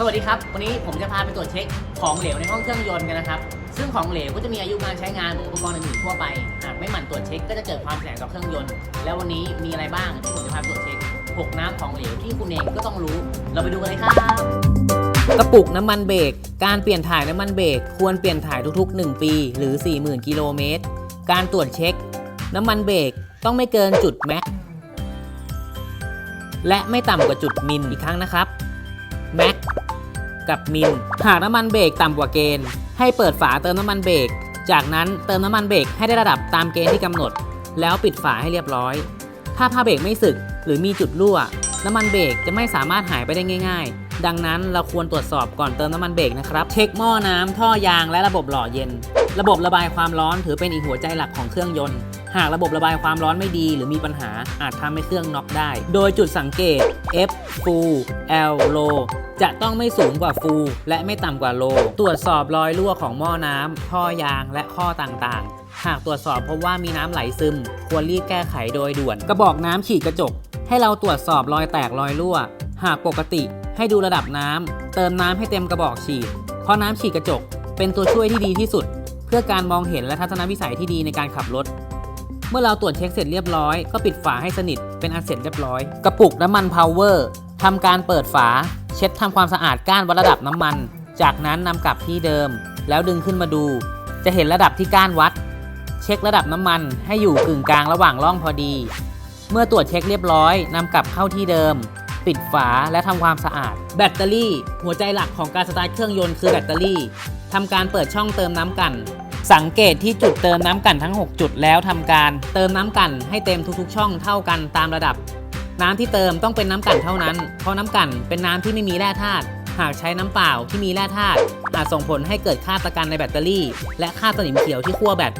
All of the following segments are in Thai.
สวัสดีครับ วันนี้ผมจะพาไปตรวจเช็คของเหลวในห้องเครื่องยนต์กันนะครับ ซึ่งของเหลวก็จะมีอายุการใช้งานอนอุปกรณ์อื่นๆทั่วไป หากไม่หมั่นตรวจเช็คก็จะเกิดความเสียหายต่อเครื่องยนต์ แล้ววันนี้มีอะไรบ้างที่ผมจะพาตรวจเช็คหกน้ำของเหลวที่คุณเองก็ต้องรู้ เราไปดูกันเลยครับ กระปุกน้ำมันเบรก การเปลี่ยนถ่ายน้ำมันเบรกควรเปลี่ยนถ่ายทุกๆ 1 ปี หรือ 40,000 กิโลเมตร การตรวจเช็ค น้ำมันเบรกต้องไม่เกินจุดแม็ก และไม่ต่ำกว่าจุดมิลอีกครั้งนะครับแม็ก กับมิลหากน้ำมันเบรกต่ำกว่าเกณฑ์ ให้เปิดฝาเติมน้ำมันเบรก จากนั้นเติมน้ำมันเบรกให้ได้ระดับตามเกณฑ์ที่กำหนด แล้วปิดฝาให้เรียบร้อย ถ้าผ้าเบรกไม่สึกหรือมีจุดรั่ว น้ำมันเบรกจะไม่สามารถหายไปได้ง่าย ๆ ดังนั้นเราควรตรวจสอบก่อนเติมน้ำมันเบรกนะครับ เช็คหม้อน้ำท่อยางและระบบหล่อเย็น ระบบระบายความร้อนถือเป็นอีกหัวใจหลักของเครื่องยนต์หากระบบระบายความร้อนไม่ดีหรือมีปัญหาอาจทำให้เครื่องน็อกได้ โดยจุดสังเกต F full L low จะต้องไม่สูงกว่า full และไม่ต่ำกว่า low ตรวจสอบรอยรั่วของหม้อน้ำท่อยางและข้อต่างๆ หากตรวจสอบพบว่ามีน้ำไหลซึม ควรรีบแก้ไขโดยด่วน กระบอกน้ำฉีดกระจก ให้เราตรวจสอบรอยแตกรอยรั่ว หากปกติให้ดูระดับน้ำ เติมน้ำให้เต็มกระบอกฉีด เพราะน้ำฉีดกระจก เป็นตัวช่วยที่ดีที่สุด เพื่อการมองเห็นและทัศนวิสัยที่ดีในการขับรถ เมื่อเราตรวจเช็คเสร็จเรียบร้อย ก็ปิดฝาให้สนิทเป็นอันเสร็จเรียบร้อย กระปุกน้ำมันพาวเวอร์ทำการเปิดฝา เช็ดทำความสะอาดก้านวัดระดับน้ำมัน จากนั้นนำกลับที่เดิม แล้วดึงขึ้นมาดู จะเห็นระดับที่ก้านวัด เช็คระดับน้ำมันให้อยู่กึ่งกลางระหว่างร่องพอดี เมื่อตรวจเช็คเรียบร้อยนำกลับเข้าที่เดิม ปิดฝาและทำความสะอาด แบตเตอรี่ หัวใจหลักของการสตาร์ทเครื่องยนต์คือแบตเตอรี่ทำการเปิดช่องเติมน้ำกัน สังเกตที่จุดเติมน้ำกันทั้ง 6 จุดแล้วทำการเติมน้ำกันให้เต็มทุกๆ ช่องเท่ากันตามระดับ น้ำที่เติมต้องเป็นน้ำกันเท่านั้น เพราะน้ำกันเป็นน้ำที่ไม่มีแร่ธาตุหากใช้น้ำเปล่าที่มีแร่ธาตุอาจส่งผลให้เกิดค่าตะกันในแบตเตอรี่ และค่าสนิมเขียวที่ขั้วแบต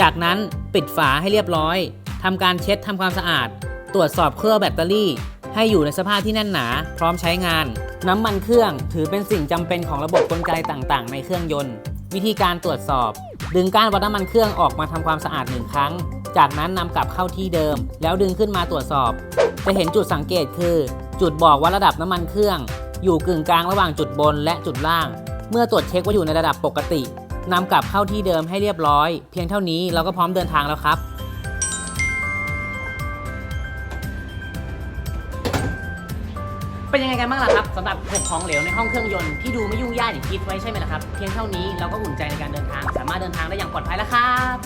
จากนั้นปิดฝาให้เรียบร้อยทำการเช็ดทำความสะอาด ตรวจสอบเครื่องแบตเตอรี่ ให้อยู่ในสภาพที่แน่นหนา พร้อมใช้งาน น้ำมันเครื่องถือเป็นสิ่งจำเป็นของระบบกลไกต่างๆ ในเครื่องยนต์ วิธีการตรวจสอบ ดึงก้านวัดน้ำมันเครื่องออกมาทำความสะอาดหนึ่งครั้ง จากนั้นนำกลับเข้าที่เดิม แล้วดึงขึ้นมาตรวจสอบ จะเห็นจุดสังเกตคือ จุดบอกว่าระดับน้ำมันเครื่อง อยู่กึ่งกลางระหว่างจุดบนและจุดล่าง เมื่อตรวจเช็คว่าอยู่ในระดับปกตินำกลับเข้าที่เดิมให้เรียบร้อย เพียงเท่านี้เราก็พร้อมเดินทางแล้วครับ เป็นยังไงกันบ้างล่ะครับสำหรับหกของเหลวในห้องเครื่องยนต์ที่ดูไม่ยุ่งยากอย่างคิดไว้ใช่ไหมล่ะครับ เพียงเท่านี้เราก็อุ่นใจในการเดินทาง สามารถเดินทางได้อย่างปลอดภัยแล้วครับ